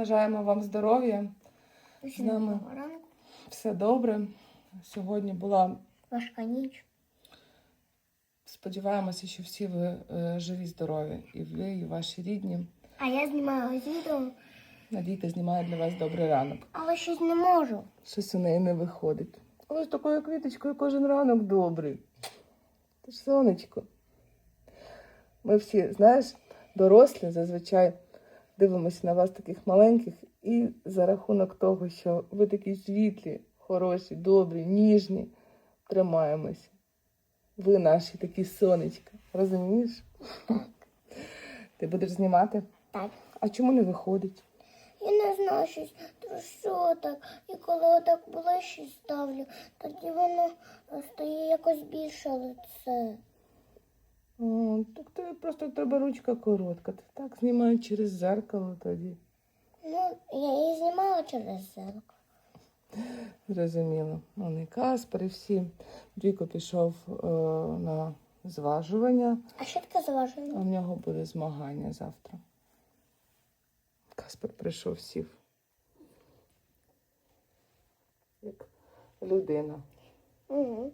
Бажаємо вам здоров'я. Усім нами. ранку. Все добре. Сьогодні була. Важка ніч. Сподіваємося, що всі ви е, живі, здорові. І ви, і ваші рідні. А я знімаю відео, Надійка знімає для вас добрий ранок. але щось не можу. Щось у неї не виходить. Але з такою квіточкою кожен ранок добрий. Ти ж сонечко. Ми всі, знаєш, дорослі зазвичай дивимося на вас таких маленьких, і за рахунок того, що ви такі світлі, хороші, добрі, ніжні, тримаємося. Ви наші такі сонечка. Розумієш? Ти будеш знімати? Так. А чому не виходить? Я не знаю щось, то що так. І коли так ближче ставлю, тоді воно стає якось більше лице. Так тобі просто треба ручка коротка. Ти так знімай через зеркало тоді. Ну, я її знімала через зеркало. Зрозуміло. Он і Каспер, і всі. Двіко пішов е, на зважування, А що таке заважено? в нього буде змагання завтра. Каспер прийшов сів. Як людина. Угу.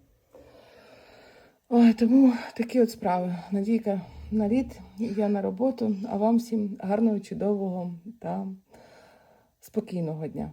Ой, тому такі от справи. Надійка на лід, я на роботу, а вам всім гарного, чудового та спокійного дня.